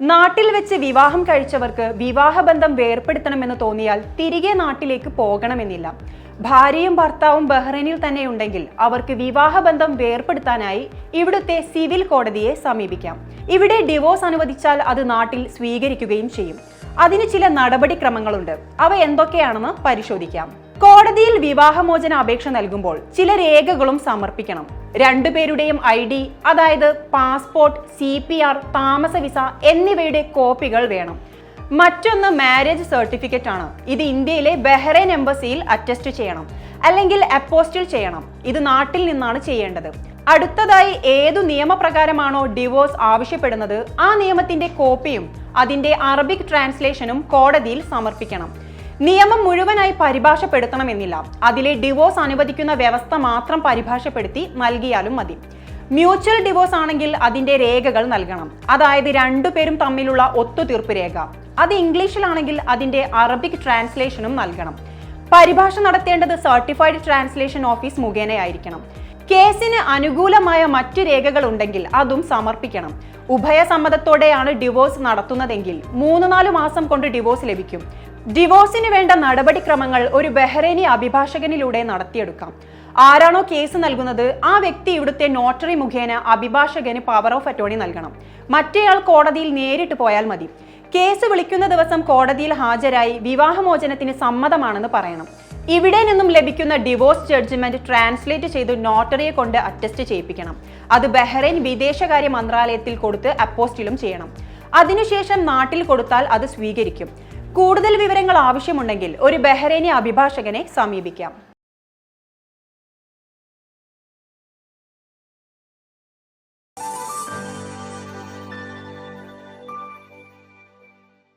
നാട്ടിൽ വെച്ച് വിവാഹം കഴിച്ചവർക്ക് വിവാഹബന്ധം വേർപ്പെടുത്തണമെന്ന് തോന്നിയാൽ തിരികെ നാട്ടിലേക്ക് പോകണമെന്നില്ല. ഭാര്യയും ഭർത്താവും ബഹ്റൈനിൽ തന്നെയുണ്ടെങ്കിൽ അവർക്ക് വിവാഹബന്ധം വേർപ്പെടുത്താനായി ഇവിടുത്തെ സിവിൽ കോടതിയെ സമീപിക്കാം. ഇവിടെ ഡിവോഴ്സ് അനുവദിച്ചാൽ അത് നാട്ടിൽ സ്വീകരിക്കുകയും ചെയ്യും. അതിന് ചില നടപടിക്രമങ്ങളുണ്ട്. അവ എന്തൊക്കെയാണെന്ന് പരിശോധിക്കാം. കോടതിയിൽ വിവാഹമോചന അപേക്ഷ നൽകുമ്പോൾ ചില രേഖകളും സമർപ്പിക്കണം. രണ്ടുപേരുടെയും ഐ ഡി അതായത് പാസ്പോർട്ട് സി പി ആർ താമസ വിസ എന്നിവയുടെ കോപ്പികൾ വേണം. മറ്റൊന്ന് മാരേജ് സർട്ടിഫിക്കറ്റ് ആണ്. ഇത് ഇന്ത്യയിലെ ബഹ്റൈൻ എംബസിയിൽ അറ്റസ്റ്റ് ചെയ്യണം. അല്ലെങ്കിൽ അപ്പോസ്റ്റിൽ ചെയ്യണം. ഇത് നാട്ടിൽ നിന്നാണ് ചെയ്യേണ്ടത്. അടുത്തതായി ഏതു നിയമപ്രകാരമാണോ ഡിവോഴ്സ് ആവശ്യപ്പെടുന്നത് ആ നിയമത്തിന്റെ കോപ്പിയും അതിന്റെ അറബിക് ട്രാൻസ്ലേഷനും കോടതിയിൽ സമർപ്പിക്കണം. നിയമം മുഴുവനായി പരിഭാഷപ്പെടുത്തണമെന്നില്ല. അതിലെ ഡിവോഴ്സ് അനുവദിക്കുന്ന വ്യവസ്ഥ മാത്രം പരിഭാഷപ്പെടുത്തി നൽകിയാലും മതി. മ്യൂച്വൽ ഡിവോഴ്സ് ആണെങ്കിൽ അതിന്റെ രേഖകൾ നൽകണം. അതായത് രണ്ടുപേരും തമ്മിലുള്ള ഒത്തുതീർപ്പ് രേഖ. അത് ഇംഗ്ലീഷിലാണെങ്കിൽ അതിന്റെ അറബിക് ട്രാൻസ്ലേഷനും നൽകണം. പരിഭാഷ നടത്തേണ്ടത് സർട്ടിഫൈഡ് ട്രാൻസ്ലേഷൻ ഓഫീസ് മുഖേനയായിരിക്കണം. കേസിന് അനുകൂലമായ മറ്റു രേഖകൾ ഉണ്ടെങ്കിൽ അതും സമർപ്പിക്കണം. ഉഭയസമ്മതത്തോടെയാണ് ഡിവോഴ്സ് നടത്തുന്നതെങ്കിൽ മൂന്ന് നാല് മാസം കൊണ്ട് ഡിവോഴ്സ് ലഭിക്കും. ഡിവോഴ്സിന് വേണ്ട നടപടിക്രമങ്ങൾ ഒരു ബഹ്റൈനി അഭിഭാഷകനിലൂടെ നടത്തിയെടുക്കാം. ആരാണോ കേസ് നൽകുന്നത് ആ വ്യക്തി ഇവിടുത്തെ നോട്ടറി മുഖേന അഭിഭാഷകന് പവർ ഓഫ് അറ്റോണി നൽകണം. മറ്റേയാൾ കോടതിയിൽ നേരിട്ട് പോയാൽ മതി. കേസ് വിളിക്കുന്ന ദിവസം കോടതിയിൽ ഹാജരായി വിവാഹമോചനത്തിന് സമ്മതമാണെന്ന് പറയണം. ഇവിടെ നിന്നും ലഭിക്കുന്ന ഡിവോഴ്സ് ജഡ്ജ്മെന്റ് ട്രാൻസ്ലേറ്റ് ചെയ്ത് നോട്ടറിയെ കൊണ്ട് അറ്റസ്റ്റ് ചെയ്യിപ്പിക്കണം. അത് ബഹ്റൈൻ വിദേശകാര്യ മന്ത്രാലയത്തിൽ കൊടുത്ത് അപ്പോസ്റ്റിലും ചെയ്യണം. അതിനുശേഷം നാട്ടിൽ കൊടുത്താൽ അത് സ്വീകരിക്കും. കൂടുതൽ വിവരങ്ങൾ ആവശ്യമുണ്ടെങ്കിൽ ഒരു ബഹ്റൈനി അഭിഭാഷകനെ സമീപിക്കാം.